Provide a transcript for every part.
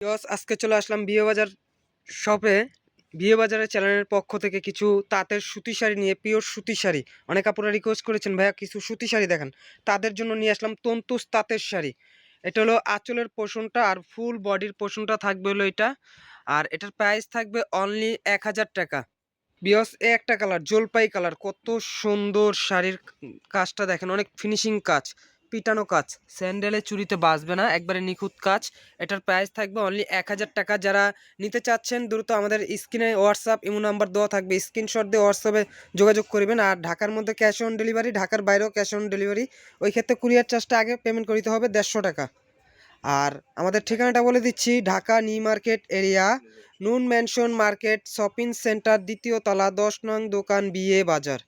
ইয়স আজকে চলে আসলাম বিয়ে বাজার শপে বিয়ে বাজারের চ্যানেলের পক্ষ থেকে কিছু তাঁতের সুতি শাড়ি নিয়ে পিওর সুতি শাড়ি। অনেক আপুরা রিকোয়েস্ট করেছেন, ভাইয়া, কিছু সুতি শাড়ি দেখান। তাদের জন্য নিয়ে আসলাম তন্তুস তাঁতের শাড়ি। এটা হলো আঁচলের পোষণটা আর ফুল বডির পোষণটা থাকবে হলো এটা। আর এটার প্রাইস থাকবে অনলি এক হাজার টাকা। বিয়স এ একটা কালার জলপাই কালার কত সুন্দর শাড়ির কাজটা দেখেন, অনেক ফিনিশিং কাজ। পিটানো কাজ। স্যান্ডেলে চুরিতে বাঁচবে না, একবারে নিখুঁত কাজ। এটার প্রাইস থাকবে অনলি এক হাজার টাকা। যারা নিতে চাচ্ছেন, দ্রুত আমাদের স্ক্রিনে হোয়াটসঅ্যাপ ইমো নাম্বার দেওয়া থাকবে। স্ক্রিনশট দিয়ে হোয়াটসঅ্যাপে যোগাযোগ করবেন। আর ঢাকার মধ্যে ক্যাশ অন ডেলিভারি ঢাকার বাইরেও ক্যাশ অন ডেলিভারি ওই ক্ষেত্রে কুরিয়ার চার্জটা আগে পেমেন্ট করতে হবে দেড়শো টাকা। আর আমাদের ঠিকানাটা বলে দিচ্ছি, Dhaka New Market area, Noon Mansion market, shopping centre, দ্বিতীয় তলা, দশ নং দোকান বিয়ে বাজার।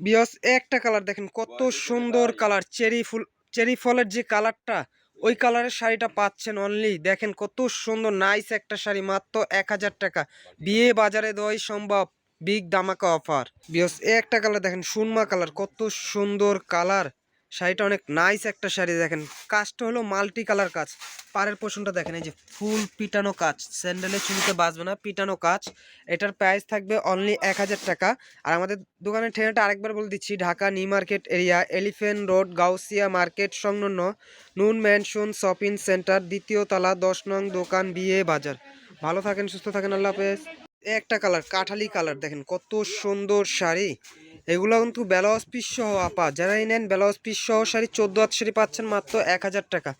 বিয়স একটা কালার দেখেন কত সুন্দর কালার চেরি ফুল চেরি ফলের যে কালারটা ওই কালারের শাড়িটা পাচ্ছেন অনলি দেখেন কত সুন্দর নাইস একটা শাড়ি মাত্র এক হাজার টাকা। বিয়ে বাজারে দেওয়াই সম্ভব বিগ দামাকা অফার বিয়স একটা কালার দেখেন সুনমা কালার কত সুন্দর কালার শাড়িটা অনেক নাইস একটা শাড়ি, দেখেন। কাজটা হলো মাল্টি কালার কাজ। পাড়ের পোষণটা দেখেন, এই যে ফুল পিটানো কাজ। স্যান্ডেলে চুলিতে বাঁচবে না, পিটানো কাজ। এটার প্রাইস থাকবে অনলি এক হাজার টাকা। আর আমাদের দোকানের ঠিকানাটা আরেকবার বলে দিচ্ছি, Dhaka New Market area, Elephant Road, Gausia market, সংলগ্ন নুন ম্যানশন শপিং সেন্টার, দ্বিতীয় তলা, দশ নং দোকান বিয়ে বাজার। ভালো থাকেন, সুস্থ থাকেন, আল্লাহ হাফেজ। একটা কালার কাঠালি কালার দেখেন কত সুন্দর শাড়ি। এগুলো কিন্তু ব্লাউজ পিস সহ আপা যারাই নেন ব্লাউজ পিস সহ শাড়ি, চোদ্দ হাত শাড়ি পাচ্ছেন মাত্র এক হাজার টাকা।